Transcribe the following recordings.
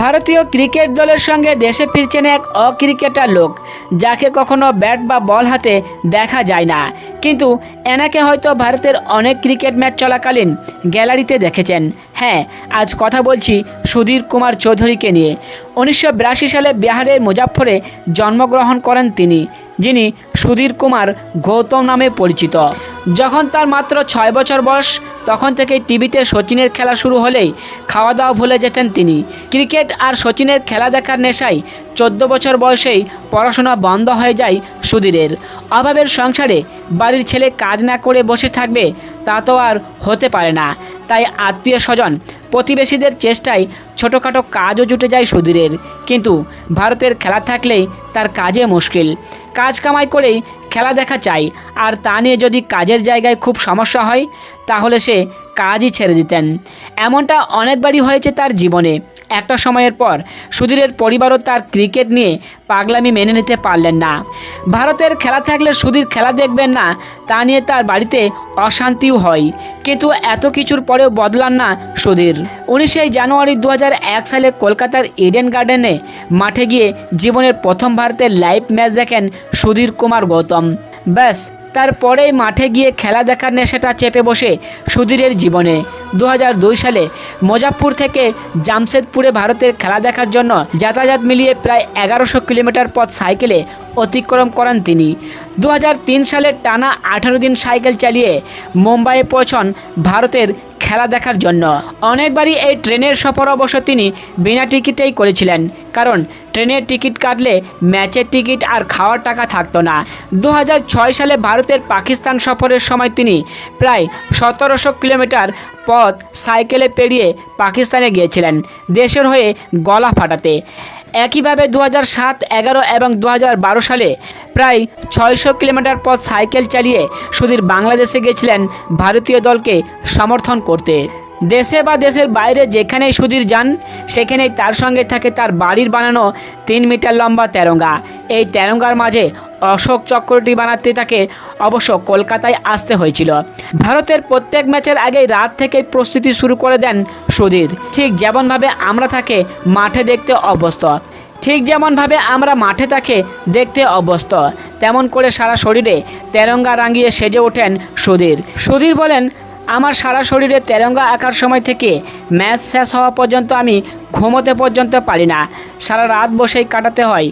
ভারতীয় ক্রিকেট দলের সঙ্গে দেশে ফিরছেন এক অক্রিকেটার লোক, যাকে কখনো ব্যাট বা বল হাতে দেখা যায় না। কিন্তু এনাকে হয়তো ভারতের অনেক ক্রিকেট ম্যাচ চলাকালীন গ্যালারিতে দেখেছেন। হ্যাঁ আজ কথা বলছি সুধীর কুমার চৌধুরীকে নিয়ে। উনিশশো বিরাশি সালে বিহারের মুজাফরে জন্মগ্রহণ করেন তিনি। যিনি সুধীর কুমার গৌতম নামে পরিচিত। যখন তার মাত্র ছয় বছর বয়স, তখন থেকে টিভিতে সচিনের খেলা শুরু হলেই খাওয়া দাওয়া ভুলে যেতেন তিনি। ক্রিকেট আর সচিনের খেলা দেখার নেশায় চোদ্দ বছর বয়সেই পড়াশোনা বন্ধ হয়ে যায় সুধীরের। অভাবের সংসারে বাড়ির ছেলে কাজ না করে বসে থাকবে, তা তো আর হতে পারে না। তাই আত্মীয় স্বজন প্রতিবেশীদের চেষ্টায় ছোটোখাটো কাজও জুটে যায় সুধীরের। কিন্তু ভারতের খেলা থাকলেই তার কাজে মুশকিল। কাজ কামাই করেই খেলা দেখা চাই। আর তা নিয়ে যদি কাজের জায়গায় খুব সমস্যা হয়, তাহলে সে কাজই ছেড়ে দিতেন। এমনটা অনেকবারই হয়েছে তার জীবনে। একটা সময়ের পর সুধীরের পরিবারও তার ক্রিকেট নিয়ে পাগলামি মেনে নিতে পারলেন না। ভারতের খেলা থাকলে সুধীর খেলা দেখবেন না, তা নিয়ে তার বাড়িতে অশান্তিও হয়। কিন্তু এত কিছুর পরেও বদলান না সুধীর। উনিশে জানুয়ারি দু সালে কলকাতার ইডেন গার্ডেনে মাঠে গিয়ে জীবনের প্রথম ভারতের লাইভ ম্যাচ দেখেন সুধীর কুমার গৌতম। ব্যাস তারপরেই মাঠে গিয়ে খেলা দেখার নেশাটা চেপে বসে সুধীরের জীবনে। দু হাজার দুই সালে মোজাফপুর থেকে জামশেদপুরে ভারতের খেলা দেখার জন্য যাতায়াত মিলিয়ে প্রায় এগারোশো কিলোমিটার পথ সাইকেলে অতিক্রম করেন তিনি। দু হাজার তিন সালে টানা আঠারো দিন সাইকেল চালিয়ে মুম্বাইয়ে পৌঁছন ভারতের খেলা দেখার জন্য। অনেকবারই এই ট্রেনের সফর অবশ্য তিনি বিনা টিকিটেই করেছিলেন, কারণ ট্রেনের টিকিট কাটলে ম্যাচের টিকিট আর খাওয়ার টাকা থাকতো না। দু হাজার ছয় সালে ভারতের পাকিস্তান সফরের সময় তিনি প্রায় সতেরোশো কিলোমিটার পথ সাইকেলে পেরিয়ে পাকিস্তানে গিয়েছিলেন, দেশের হয়ে গলা ফাটাতে। একইভাবে দু হাজার সাত, এগারো এবং দু সালে প্রায় ছয়শো কিলোমিটার পথ সাইকেল চালিয়ে সুধীর বাংলাদেশে গেছিলেন ভারতীয় দলকে সমর্থন করতে। দেশে বা দেশের বাইরে যেখানেই সুধীর যান, সেখানেই তার সঙ্গে থাকে তার বাড়ির বানানো তিন মিটার লম্বা তেরঙ্গা। এই তেরঙ্গার মাঝে অশোক চক্রটি বানাতে তাকে অবশ্য কলকাতায় আসতে হয়েছিল। ভারতের প্রত্যেক ম্যাচের আগেই রাত থেকে প্রস্তুতি শুরু করে দেন সুধীর। ঠিক যেমনভাবে আমরা তাকে মাঠে দেখতে অভ্যস্ত, ঠিক যেমনভাবে আমরা মাঠে তাকে দেখতে অভ্যস্ত, তেমন করে সারা শরীরে তেরঙ্গা রাঙিয়ে সেজে ওঠেন সুধীর। সুধীর বলেন আমার সারা শরীরে তেরঙ্গা আঁকার সময় থেকে ম্যাচ শেষ হওয়া পর্যন্ত আমি ঘুমোতে পর্যন্ত পারি না। সারা রাত বসেই কাটাতে হয়।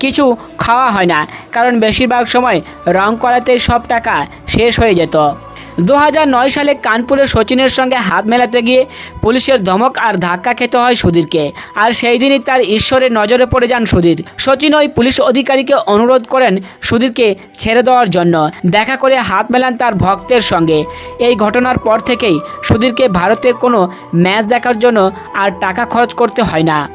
কিছু খাওয়া হয় না, কারণ বেশিরভাগ সময় রং করাতেই সব টাকা শেষ হয়ে যেত। দু সালে কানপুরে সচিনের সঙ্গে হাত মেলাতে গিয়ে পুলিশের ধমক আর ধাক্কা খেতে হয় সুধীরকে। আর সেই দিনই তার ঈশ্বরের নজরে পড়ে যান সুধীর। সচিন ওই পুলিশ অধিকারীকে অনুরোধ করেন সুধীরকে ছেড়ে দেওয়ার জন্য। দেখা করে হাত মেলান তার ভক্তের সঙ্গে। এই ঘটনার পর থেকেই সুধীরকে ভারতের কোনো ম্যাচ দেখার জন্য আর টাকা খরচ করতে হয় না।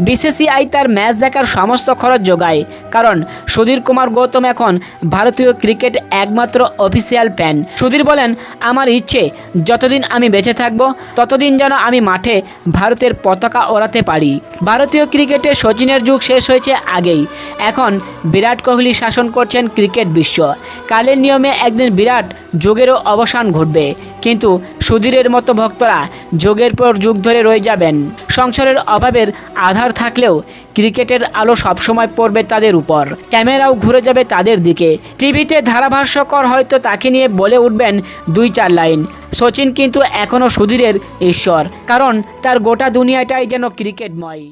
বিসিসিআই তার ম্যাচ দেখার সমস্ত খরচ যোগায় কারণ সুধীর কুমার গৌতম এখন ভারতীয় ক্রিকেট একমাত্র অফিসিয়াল ফ্যান সুধীর বলেন, আমার ইচ্ছে, যতদিন আমি বেঁচে থাকব, ততদিন যেন আমি মাঠে ভারতের পতাকা ওড়াতে পারি। ভারতীয় ক্রিকেটে সচিনের যুগ শেষ হয়েছে আগেই। এখন বিরাট কোহলি শাসন করছেন ক্রিকেট বিশ্ব। কালের নিয়মে একদিন বিরাট যুগেরও অবসান ঘটবে। কিন্তু সুধীরের মতো ভক্তরা যুগের পর যুগ ধরে রয়ে যাবেন। সংসারের অভাবের আধার থাকলেও ক্রিকেটের আলো সবসময় পড়বে তাদের উপর। ক্যামেরাও ঘুরে যাবে তাদের দিকে। টিভিতে ধারাভাষ্যকর হয়তো তাকে নিয়ে বলে উঠবেন দুই চার লাইন। সচিন কিন্তু এখনও সুধীরের ঈশ্বর, কারণ তার গোটা দুনিয়াটাই যেন ক্রিকেটময়।